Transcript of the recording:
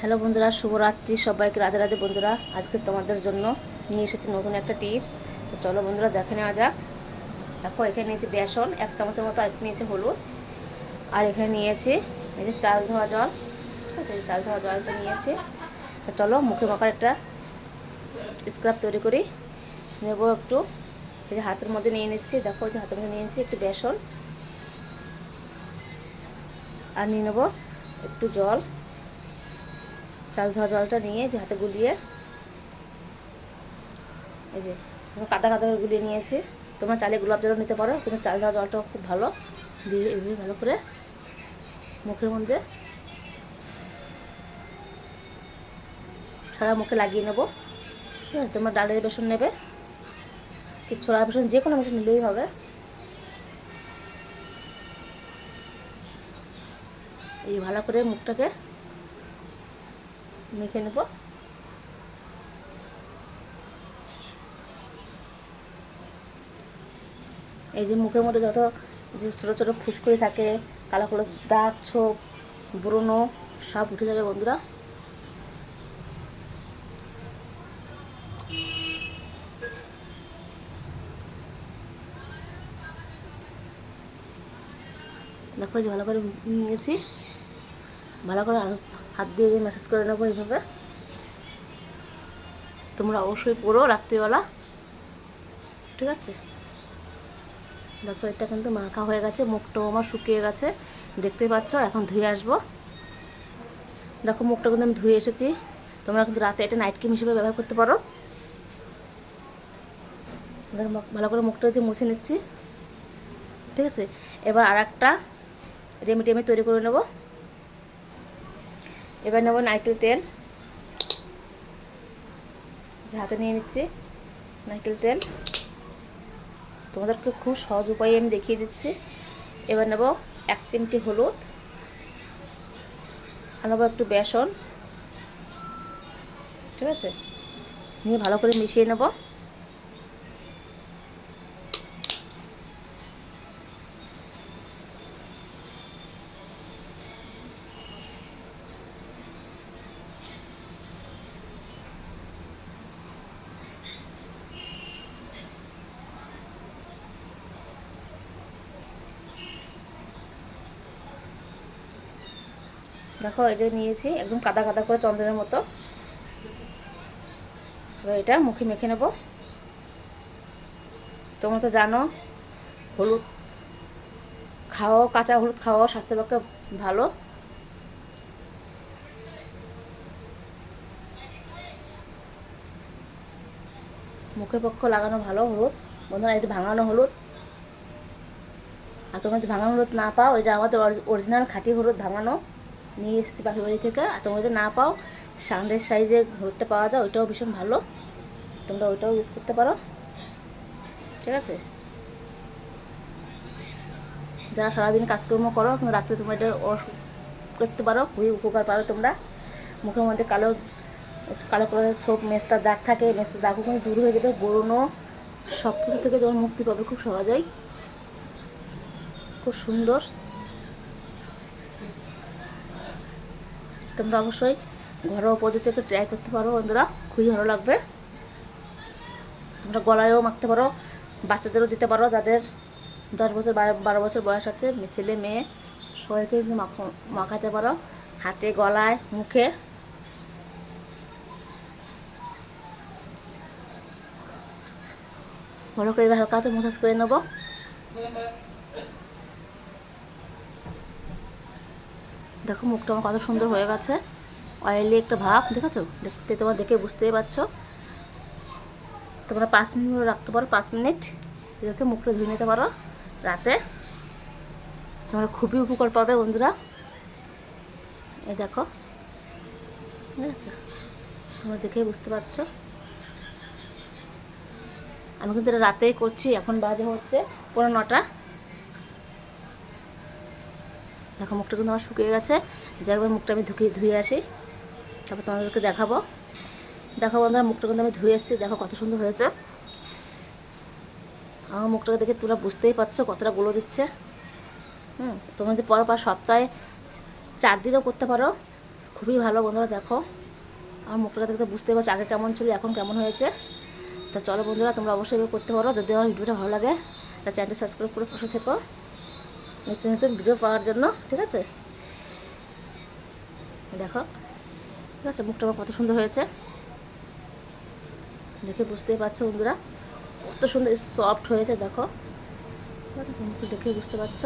Hello বন্ধুরা, শুভরাত্রি সবাইকে, রাধে রাধে বন্ধুরা। আজকে তোমাদের জন্য নিয়ে এসেছি নতুন একটা টিপস। তো চলো বন্ধুরা, দেখে নেওয়া যাক। দেখো, এখানে নিয়েছি বেসন, এক চামচের মতো আর নিয়েছি হলুদ। আর এখানে নিয়েছি এই যে চাল ধোয়া জল। ঠিক আছে চাল ধোয়া জলটা নিয়েছি। তো চলো, মুখে মাখার একটা স্ক্রাব তৈরি করি। নেব একটু। এই যে হাতের মধ্যে নিয়ে নিচ্ছি। দেখো যে হাতের মধ্যে নিয়েছি একটু বেসন। আর নিয়ে নেব একটু জল। চাল ধোয়া জলটা নিয়ে যে হাতে গুলিয়ে, এই যে কাদা কাদা করে গুলিয়ে নিয়েছি। তোমরা চালে গোলাপ জলও নিতে পারো, কিন্তু চাল ধোয়া জলটাও খুব ভালো। দিয়ে এভাবে ভালো করে মুখের মধ্যে সারা মুখে লাগিয়ে নেব। ঠিক আছে, তোমরা ডালের বেসন নেবে, কি ছোলার বেসন, যে কোনো বেসন নিলেই হবে। এই ভালো করে মুখটাকে মেখে নেব। এই যে মুখের মধ্যে যত যে ছোটো ছোটো ফুসকুড়ি থাকে, কালো কালো দাগ, ছোপ ব্রণ সব উঠে যাবে বন্ধুরা। দেখো যে ভালো করে নিয়েছি। ভালো করে হাত দিয়ে ম্যাসাজ করে নেব এইভাবে। তোমরা অবশ্যই পড়ো রাত্রিবেলা। ঠিক আছে? দেখো, এটা কিন্তু মাখা হয়ে গেছে, মুখটাও আমার শুকিয়ে গেছে। দেখতে পাচ্ছ, এখন ধুয়ে আসব। দেখো, মুখটা কিন্তু আমি ধুয়ে এসেছি। তোমরা কিন্তু রাতে এটা নাইট ক্রিম হিসেবে ব্যবহার করতে পারো। ভালো করে মুখটা হচ্ছে মুছে নিচ্ছি। ঠিক আছে? এবার আর একটা রেমিডি আমি তৈরি করে নেব। এবার নেব নারকেল তেল। হাতে নিয়ে নিচ্ছি নারকেল তেল। তোমাদেরকে খুব সহজ উপায়ে আমি দেখিয়ে দিচ্ছি। এবার নেব এক চিমটি হলুদ, আর নেব একটু বেসন। ঠিক আছে? নিয়ে ভালো করে মিশিয়ে নেব। দেখো, এই যে নিয়েছি, একদম কাদা কাদা করে চন্দনের মতো। এবার এটা মুখে মেখে নেব। তোমরা তো জানো, হলুদ খাওয়াও, কাঁচা হলুদ খাওয়াও স্বাস্থ্যের পক্ষে ভালো। মুখের পক্ষ লাগানো ভালো হলুদ। বন্ধুরা এটা ভাঙানো হলুদ। আর তোমরা যদি ভাঙানো হলুদ না পাও এটা আমাদের অরিজিনাল খাঁটি হলুদ ভাঙানো। নিয়ে এসেছি পাখির বাড়ি থেকে। আর তোমরা যদি না পাও সান্দের সাইজে হলুদটা পাওয়া যায়, ওইটাও ভীষণ ভালো। তোমরা ওইটাও ইউজ করতে পারো। ঠিক আছে? যারা সারাদিন কাজকর্ম করো কিন্তু রাত্রে তোমরা এটা করতে পারো, খুবই উপকার পাবে তোমরা। মুখের মধ্যে কালো কালো কালারের সব মেস্তার দাগ থাকে মেস্তার দাগও কিন্তু দূর হয়ে যাবে বড়নো সব কিছু থেকে তোমার মুক্তি পাবে খুব সহজেই। খুব সুন্দর। তোমরা অবশ্যই ঘরোয়া পদ্ধতিতে ট্রাই করতে পারো, বন্ধুরা। খুবই ভালো লাগবে। তোমরা গলায়ও মাখতে পারো, বাচ্চাদেরও দিতে পারো, যাদের দশ বছর, বারো বছর বয়স আছে ছেলে, মেয়ে, সবাইকে মাখাতে পারো। হাতে, গলায়, মুখে। ভালো করে হালকা হাতে মসাজ করে নেব। দেখো, মুখটা আমার কত সুন্দর হয়ে গেছে। অয়েলি একটা ভাব, দেখেছ? দেখতে তোমার দেখে বুঝতেই পারছ। তোমরা পাঁচ মিনিট রাখতে পারো, পাঁচ মিনিট। রেখে মুখটা ধুয়ে নিতে পারো রাতে। তোমরা খুবই উপকার পাবে বন্ধুরা। এই দেখো। ঠিক আছে? তোমরা দেখেই বুঝতে পারছ। আমি কিন্তু এটা রাতেই করছি, এখন বাজে হচ্ছে পনেরো নটা। দেখো, মুখটা কিন্তু আমার শুকিয়ে গেছে। যে একবার মুখটা আমি ধুকিয়ে ধুয়ে আসি। তারপর তোমাদেরকে দেখাবো। দেখো বন্ধুরা, মুখটা কিন্তু আমি ধুয়ে এসেছি। দেখো কত সুন্দর হয়েছে। আমার মুখটাকে দেখে তোমরা বুঝতেই পারছ কতটা গুলো দিচ্ছে। হুম, তোমরা যে পর পর সপ্তাহে চার দিনও করতে পারো, খুবই ভালো বন্ধুরা, দেখো। আমার মুখটা দেখতে বুঝতে পারছ আগে কেমন ছিল, এখন কেমন হয়েছে। তা চলো বন্ধুরা, তোমরা অবশ্যই করতে পারো। যদি আমার ভিডিওটা ভালো লাগে, তা চ্যানেলটি সাবস্ক্রাইব করে পাশে থেকো। নতুন নতুন ভিডিও পাওয়ার জন্য, ঠিক আছে? দেখো, ঠিক আছে, মুখটা আমার কত সুন্দর হয়েছে। দেখে বুঝতেই পারছ বন্ধুরা, কত সুন্দর সফট হয়েছে, দেখো। ঠিক আছে দেখে বুঝতে পারছ।